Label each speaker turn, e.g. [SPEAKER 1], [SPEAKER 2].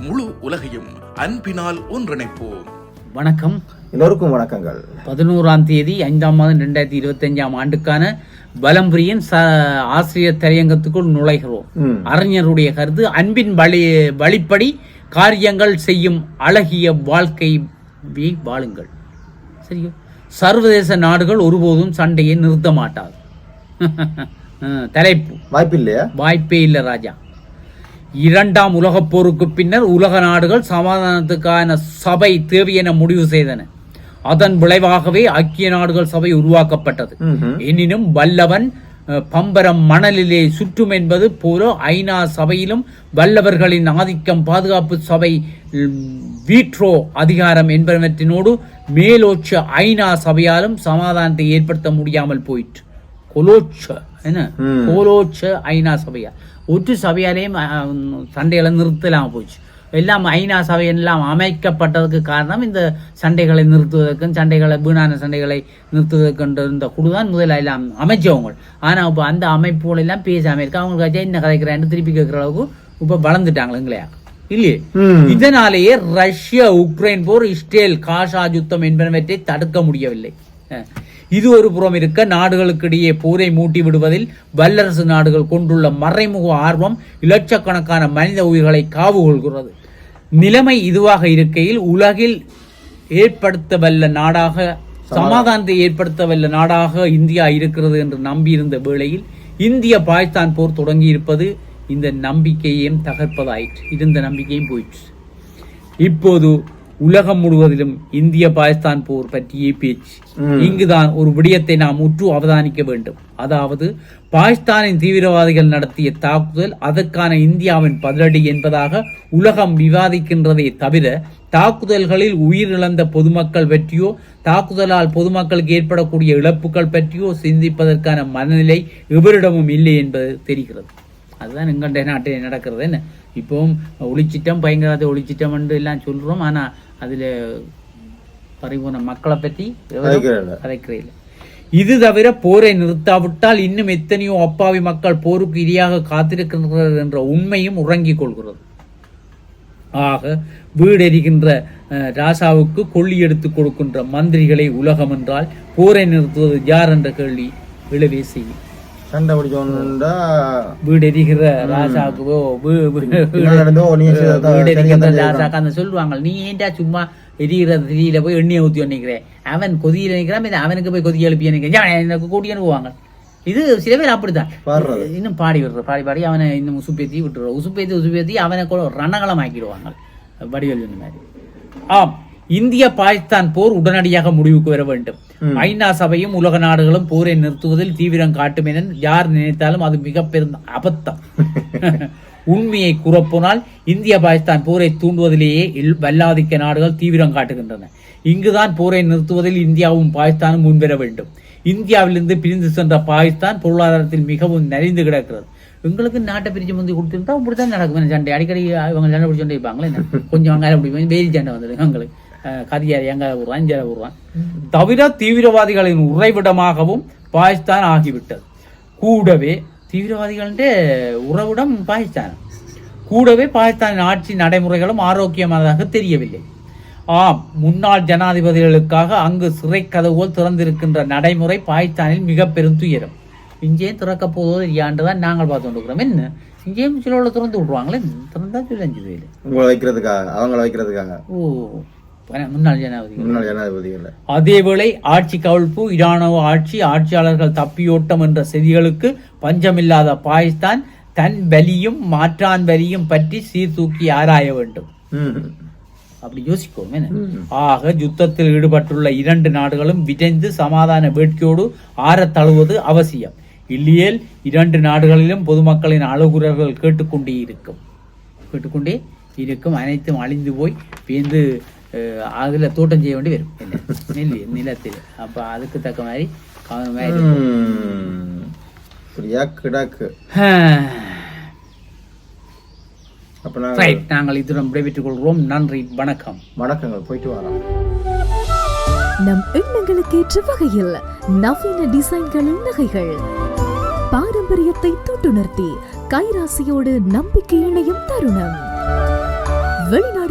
[SPEAKER 1] முழு உலகையும் அன்பினால் ஒன்றிணைப்போம்.
[SPEAKER 2] வணக்கம்.
[SPEAKER 3] எல்லோருக்கும் வணக்கங்கள்.
[SPEAKER 2] பதினோராம் தேதி ஐந்தாம் மாதம் ரெண்டாயிரத்தி இருபத்தஞ்சாம் ஆண்டுக்கான பலம்புரியின் ச ஆசிரியர் தலையங்கத்துக்குள் நுழைகிறோம். அறிஞருடைய கருத்து அன்பின் வழி வழிப்படி காரியங்கள் செய்யும் அழகிய வாழ்க்கை வாழுங்கள். சரியோ? சர்வதேச நாடுகள் ஒருபோதும் சண்டையை நிறுத்த மாட்டாது. அஹ், தலைப்பு.
[SPEAKER 3] வாய்ப்பில்லையா?
[SPEAKER 2] வாய்ப்பே இல்லை ராஜா. இரண்டாம் உலகப் போருக்கு பின்னர் உலக நாடுகள் சமாதானத்துக்கான சபை தேவை என முடிவு செய்தன. அதன் விளைவாகவே ஐக்கிய நாடுகள் சபை உருவாக்கப்பட்டது. எனினும் வல்லவன் பம்பரம் மணலிலே சுற்றும் என்பது போல ஐநா சபையிலும் வல்லவர்களின் ஆதிக்கம் பாதுகாப்பு சபை வீட்ரோ அதிகாரம் என்பவற்றினோடு மேலோச்ச ஐநா சபையாலும் சமாதானத்தை ஏற்படுத்த முடியாமல் போயிற்று. கொலோச்ச என்ன. கோலோச்ச ஐநா சபையா? ஒற்று சபையாலேயும் சண்டைகளை நிறுத்தலாம் போச்சு எல்லாம் ஐநா சபையெல்லாம் அமைக்கப்பட்டதுக்கு காரணம் இந்த சண்டைகளை நிறுத்துவதற்கும் சண்டைகளை வீணான சண்டைகளை நிறுத்துவதற்கு இந்த குழுதான் முதல்ல எல்லாம் அமைச்சவங்க ஆனா இப்போ அந்த அமைப்புகள் எல்லாம் பேசாம இருக்கு அவங்களுக்கு என்ன கதைக்கிறான்னு திருப்பி கேட்கிற அளவுக்கு இப்போ வளர்ந்துட்டாங்களே இல்லையா இல்லையே. இதனாலேயே ரஷ்யா உக்ரைன் போர் இஸ்ரேல் காஷா யுத்தம் என்பனவற்றை தடுக்க முடியவில்லை. இது ஒரு புறம் இருக்க நாடுகளுக்கிடையே போரை மூட்டி விடுவதில் வல்லரசு நாடுகள் கொண்டுள்ள மறைமுக ஆர்வம் இலட்சக்கணக்கான மனித உயிர்களை காவு கொள்கிறது நிலைமை இதுவாக இருக்கையில் உலகில் ஏற்படுத்த வல்ல நாடாக சமாதானத்தை ஏற்படுத்த வல்ல நாடாக இந்தியா இருக்கிறது என்று நம்பியிருந்த வேளையில் இந்திய பாகிஸ்தான் போர் தொடங்கி இருப்பது இந்த நம்பிக்கையையும் தகர்ப்பதாயிற்று. இருந்த நம்பிக்கையும் போயிற்று. இப்போது உலகம் முழுவதிலும் இந்திய பாகிஸ்தான் போர் பற்றிய பேச்சு. இங்குதான் ஒரு விடயத்தை நாம் உற்று அவதானிக்க வேண்டும். அதாவது பாகிஸ்தானின் தீவிரவாதிகள் நடத்திய தாக்குதல் அதற்கான இந்தியாவின் பதிலடி என்பதாக உலகம் விவாதிக்கின்றதே தவிர தாக்குதல்களில் உயிரிழந்த பொதுமக்கள் பற்றியோ தாக்குதலால் பொதுமக்களுக்கு ஏற்படக்கூடிய இழப்புகள் பற்றியோ சிந்திப்பதற்கான மனநிலை எவரிடமும் இல்லை என்பது தெரிகிறது. அதுதான் எங்கண்ட நாட்டில் நடக்கிறது. என்ன? இப்போவும் ஒளிச்சிட்டம் பயங்கரத்தை ஒளிச்சிட்டம் எல்லாம் சொல்றோம். ஆனா அதுல பறிபோன மக்களை பற்றி.
[SPEAKER 3] கதைக்கிறதில்லை
[SPEAKER 2] இது தவிர போரை நிறுத்தாவிட்டால் இன்னும் எத்தனையோ அப்பாவி மக்கள் போருக்கு இரையாக காத்திருக்கின்றனர் என்ற உண்மையும் உறங்கிக் கொள்கிறது. ஆக வீடெறிகின்ற ராசாவுக்கு கொள்ளி எடுத்து கொடுக்கின்ற மந்திரிகளை உலகம் என்றால் போரை நிறுத்துவது யார் என்ற கேள்வி விழவே செய்யும்.
[SPEAKER 3] சண்டை பிடிச்சோன்னுடா
[SPEAKER 2] வீடு எரிகிற ராசாவுக்கு வீடு ராசாக்கு அந்த சொல்லுவாங்க நீ ஏன்டா சும்மா எரிகிற திரியில போய் எண்ணெயை ஊத்தி நினைக்கிறேன் அவன் கொதியில நினைக்கிறான் அவனுக்கு போய் கொதிய எழுப்பி நினைக்கிறேன் எனக்கு கூட்டி அனுப்புவாங்க இது சில பேர் அப்படித்தான். இன்னும் பாடி விடுற பாடி பாடி அவனை இன்னும் உசுப்பேத்தி விட்டுருவோம். உசுப்பேத்தி உசுப்பேத்தி அவனை கூட ரணகளம் ஆக்கிடுவாங்க வடிவல் மாதிரி. ஆம். இந்திய பாகிஸ்தான் போர் உடனடியாக முடிவுக்கு வர வேண்டும். ஐநா சபையும் உலக நாடுகளும் போரை நிறுத்துவதில் தீவிரம் காட்டும் என யார் நினைத்தாலும் அது மிக பெரும் அபத்தம். உண்மையை கூறப்போனால் இந்திய பாகிஸ்தான் போரை தூண்டுவதிலேயே வல்லாதிக்க நாடுகள் தீவிரம் காட்டுகின்றன. இங்குதான் போரை நிறுத்துவதில் இந்தியாவும் பாகிஸ்தானும் முன்வர வேண்டும். இந்தியாவிலிருந்து பிரிந்து சென்ற பாகிஸ்தான் பொருளாதாரத்தில் மிகவும் நலிந்து கிடக்கிறது. எங்களுக்கு நாட்டை பிரிச்சு முந்தி கொடுத்துருந்தா இப்படித்தான் நடக்கும். சண்டை. அடிக்கடி இவங்க சண்டை பிடிச்சு இருப்பாங்களே? கொஞ்சம் வெங்காயம் பிடிப்போம் வேலி சண்டை வந்துடும் எங்களுக்கு. கதியாரி விடுவான் இஞ்சால விடுவான் தவிர தீவிரவாதிகளின் உறைவிடமாகவும் பாகிஸ்தான் ஆகிவிட்டது. கூடவே தீவிரவாதிகளின் உறவிடம் பாகிஸ்தான். கூடவே பாகிஸ்தானின் ஆட்சி நடைமுறைகளும் ஆரோக்கியமானதாக தெரியவில்லை. ஆம் முன்னாள் ஜனாதிபதிகளுக்காக அங்கு சிறை கதவுகள் திறந்திருக்கின்ற நடைமுறை பாகிஸ்தானில் மிக பெரும் துயரம். இங்கேயும் திறக்க போதோ இல்லையாண்டு தான் நாங்கள் பார்த்து கொண்டிருக்கிறோம். என்ன? இங்கேயும் சில திறந்து விட்ருவாங்களே திறந்தா வேலை
[SPEAKER 3] உங்களை வைக்கிறதுக்காக அவங்கள வைக்கிறதுக்காக.
[SPEAKER 2] ஓ முன்னாள் ஜனாதிபதி.
[SPEAKER 3] முன்னாள் ஜனாதிபதிகள்
[SPEAKER 2] அதேவேளை ஆட்சி கவிழ்ப்பு இராணுவ ஆட்சி ஆட்சியாளர்கள் தப்பியோட்டம் என்ற செய்திகளுக்கு பஞ்சமில்லாத பாகிஸ்தான் தன் வலியும் மாற்றான் வலியும் பற்றி சீர்தூக்கி ஆராய வேண்டும். அப்படி என்ன? ஆக யுத்தத்தில் ஈடுபட்டுள்ள இரண்டு நாடுகளும் விரைந்து சமாதான வேட்கையோடு ஆறத் தழுவது அவசியம். இல்லையேல் இரண்டு நாடுகளிலும் பொதுமக்களின் அழுகுரல்கள் கேட்டுக்கொண்டே இருக்கும். கேட்டுக்கொண்டே இருக்கும். அனைத்தும் அழிந்து போய் பேந்து அதுல தோட்டம் செய்ய வேண்டி வரும். நெல் நிலத்தில். அப்ப அதுக்கு தக்க மாதிரி கவனமா இரு.
[SPEAKER 3] ம். இப்படியா கிடாக்கு.
[SPEAKER 2] ரைட் நாங்கள் இதுடன் விடைபெற்றுக் கொள்கிறோம். நன்றி வணக்கம்.
[SPEAKER 3] வணக்கங்கள். போயிட்டு வரோம்.
[SPEAKER 4] நம் எண்ணங்களுக்கேற்ற வகையில் நவீன டிசைன்களில் நகைகள். பாரம்பரியத்தை தொட்டுணர்த்தி கைராசியோடு நம்பிக்கை இணையும் தருணம்